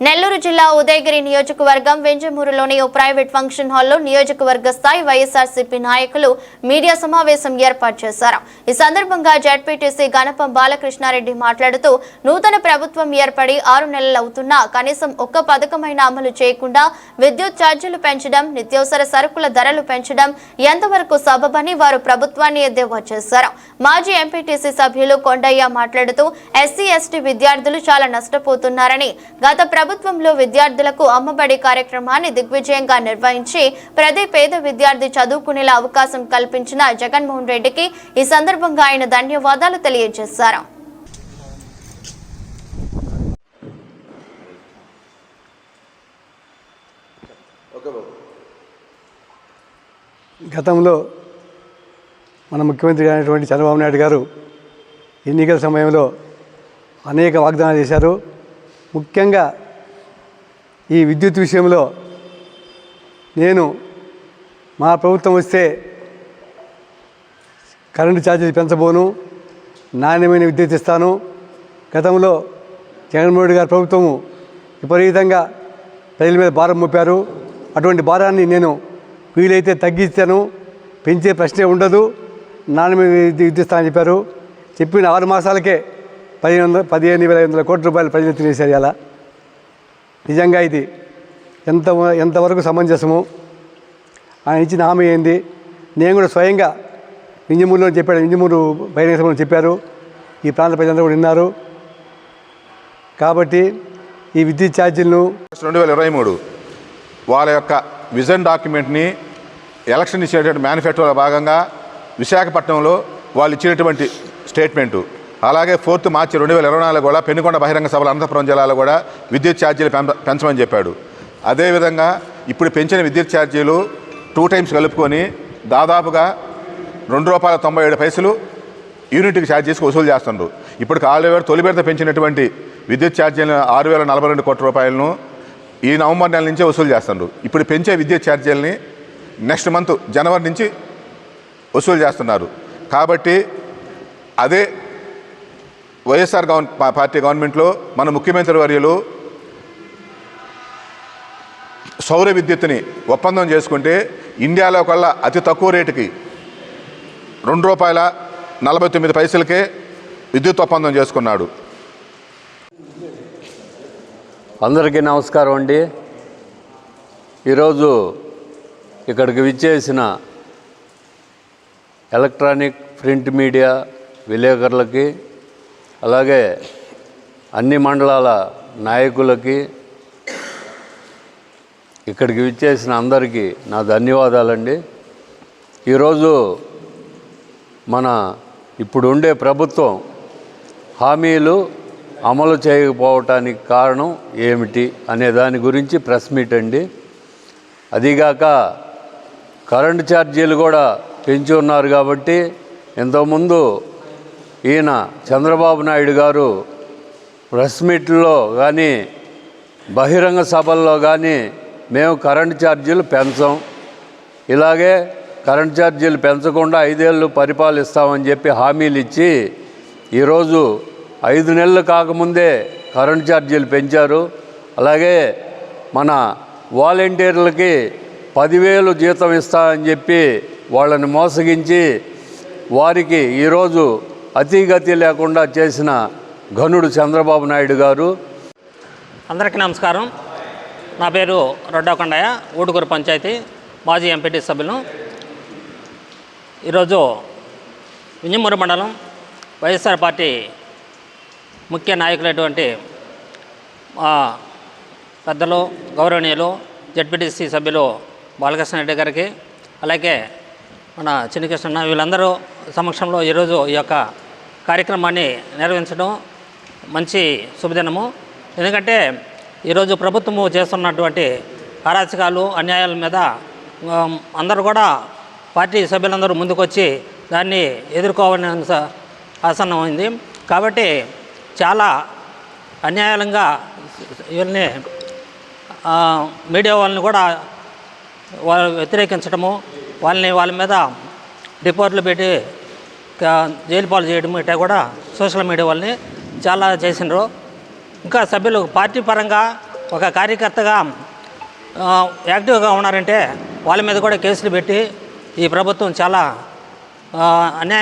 నెల్లూరు జిల్లా ఉదయగిరి నియోజకవర్గం వెంజమూరులోని ఓ private function హాల్లో నియోజకవర్గ స్థాయి వైఎస్ఆర్సీపీ నాయకులు మీడియా సమావేశం ఏర్పాటు చేశారు. ఈ సందర్భంగా జడ్పీటీసీ గణపం బాలకృష్ణారెడ్డి మాట్లాడుతూ నూతన ప్రభుత్వం ఏర్పడి ఆరు నెలలవుతున్నా కనీసం ఒక్క పథకమైన అమలు చేయకుండా విద్యుత్ ఛార్జీలు పెంచడం నిత్యావసర సరుకుల ధరలు పెంచడం ఎంతవరకు సబబని వారు ప్రభుత్వాన్ని ఎద్దేవా చేశారు. మాజీ ఎంపీటీసీ సభ్యులు కొండయ్య మాట్లాడుతూ ఎస్సీ ఎస్టీ విద్యార్థులు చాలా నష్టపోతున్నారని గత ప్రభుత్వంలో విద్యార్థులకు అమ్మబడి కార్యక్రమాన్ని దిగ్విజయంగా నిర్వహించి ప్రతి పేద విద్యార్థి చదువుకునేలా అవకాశం కల్పించిన జగన్మోహన్ రెడ్డికి ఈ సందర్భంగా ఆయన ధన్యవాదాలు తెలియజేశారు. గతంలో మన ముఖ్యమంత్రి అయినటువంటి చంద్రబాబు నాయుడు గారు ఎన్నికల సమయంలో అనేక వాగ్దానాలు చేశారు. ముఖ్యంగా ఈ విద్యుత్ విషయంలో నేను మా ప్రభుత్వం వస్తే కరెంటు ఛార్జీలు పెంచబోను నాణ్యమైన విద్యుత్ ఇస్తాను. గతంలో జగన్మోహన్ రెడ్డి గారి ప్రభుత్వము విపరీతంగా ప్రజల మీద భారం మోపారు. అటువంటి భారాన్ని నేను వీలైతే తగ్గిస్తాను. పెంచే ప్రశ్నే ఉండదు. నాణ్యమైన విద్యుత్ విద్యుత్ ఇస్తానని చెప్పారు. చెప్పిన ఆరు మాసాలకే పదిహేను వందల పదిహేను వేల ఐదు వందల కోట్ల రూపాయలు ప్రజలు తినేశారు ఇలా నిజంగా ఇది ఎంత ఎంతవరకు సమంజసము? ఆయన ఇచ్చిన హామీ ఏంది? నేను కూడా స్వయంగా ఇంజమూరులో చెప్పాడు ఇంజమూరు బహిరంగ సభలో చెప్పారు. ఈ ప్రాంత ప్రజలందరూ కూడా విన్నారు. కాబట్టి ఈ విద్యుత్ ఛార్జీలను రెండు వేల ఇరవై మూడు వాళ్ళ యొక్క విజన్ డాక్యుమెంట్ని ఎలక్షన్ ఇచ్చేటువంటి మేనిఫెస్టోలో భాగంగా విశాఖపట్నంలో వాళ్ళు ఇచ్చినటువంటి స్టేట్మెంటు. అలాగే ఫోర్త్ మార్చి రెండు వేల ఇరవై నాలుగు కూడా పెనుకొండ బహిరంగ సభలు అనంతపురం జిల్లాలో కూడా విద్యుత్ ఛార్జీలు పెంచమని చెప్పాడు. అదేవిధంగా ఇప్పుడు పెంచిన విద్యుత్ ఛార్జీలు టూ టైమ్స్ కలుపుకొని దాదాపుగా రెండు రూపాయల తొంభై ఏడు పైసలు యూనిట్కి ఛార్జీస్ వసూలు చేస్తున్నారు ఇప్పుడు ఆరు వేల తొలి విడత పెంచినటువంటి విద్యుత్ ఛార్జీలను ఆరు వేల నలభై రెండు కోట్ల రూపాయలను ఈ నవంబర్ నెల నుంచే వసూలు చేస్తున్నారు ఇప్పుడు పెంచే విద్యుత్ ఛార్జీలని నెక్స్ట్ మంత్ జనవరి నుంచి వసూలు చేస్తున్నారు. కాబట్టి అదే వైఎస్ఆర్ గవర్న పార్టీ గవర్నమెంట్లో మన ముఖ్యమంత్రి వర్యులు సౌర విద్యుత్తుని ఒప్పందం చేసుకుంటే ఇండియాలో కల్లా అతి తక్కువ రేటుకి రెండు రూపాయల నలభై తొమ్మిది పైసలకే విద్యుత్ ఒప్పందం చేసుకున్నాడు. అందరికీ నమస్కారం అండి. ఈరోజు ఇక్కడికి విచ్చేసిన ఎలక్ట్రానిక్ ప్రింట్ మీడియా విలేకరులకి అలాగే అన్ని మండలాల నాయకులకి ఇక్కడికి విచ్చేసిన అందరికీ నా ధన్యవాదాలండి. ఈరోజు మన ఇప్పుడు ఉండే ప్రభుత్వం హామీలు అమలు చేయకపోవటానికి కారణం ఏమిటి అనే దాని గురించి ప్రెస్ మీట్ అండి. అదిగాక కరెంటు ఛార్జీలు కూడా పెంచి ఉన్నారు కాబట్టి ఇంతకుముందు ఈయన చంద్రబాబు నాయుడు గారు ప్రెస్ మీట్లో కానీ బహిరంగ సభల్లో కానీ మేము కరెంటు ఛార్జీలు పెంచం. ఇలాగే కరెంట్ ఛార్జీలు పెంచకుండా ఐదేళ్ళు పరిపాలిస్తామని చెప్పి హామీలు ఇచ్చి ఈరోజు ఐదు నెలలు కాకముందే కరెంటు ఛార్జీలు పెంచారు. అలాగే మన వాలంటీర్లకి పదివేలు జీతం ఇస్తామని చెప్పి వాళ్ళని మోసగించి వారికి ఈరోజు అతిగతి లేకుండా చేసిన ఘనుడు చంద్రబాబు నాయుడు గారు. అందరికీ నమస్కారం. నా పేరు రొడ్డాకొండయ్య ఊటుకూరు పంచాయతీ మాజీ ఎంపీటీ సభ్యులు ఈరోజు వింజమూరు మండలం వైఎస్ఆర్ పార్టీ ముఖ్య నాయకులైనటువంటి మా పెద్దలు గౌరవనీయులు జడ్పీటీసీ సభ్యులు బాలకృష్ణ రెడ్డి గారికి అలాగే మన చిన్నకృష్ణ వీళ్ళందరూ సమక్షంలో ఈరోజు ఈ యొక్క కార్యక్రమాన్ని నిర్వహించడం మంచి శుభదినము. ఎందుకంటే ఈరోజు ప్రభుత్వము చేస్తున్నటువంటి అరాచకాలు అన్యాయాల మీద అందరూ కూడా పార్టీ సభ్యులందరూ ముందుకొచ్చి దాన్ని ఎదుర్కోవాలని ఆసన్నమైంది. కాబట్టి చాలా అన్యాయంగా వీళ్ళని మీడియా వాళ్ళని కూడా వాళ్ళు వ్యతిరేకించడము వాళ్ళని వాళ్ళ మీద రిపోర్ట్లు పెట్టి జైలు పాలు చేయడం ఇట్లా కూడా సోషల్ మీడియా వాళ్ళని చాలా చేసినారు ఇంకా సభ్యులు పార్టీ పరంగా ఒక కార్యకర్తగా యాక్టివ్గా ఉన్నారంటే వాళ్ళ మీద కూడా కేసులు పెట్టి ఈ ప్రభుత్వం చాలా అన్యాయం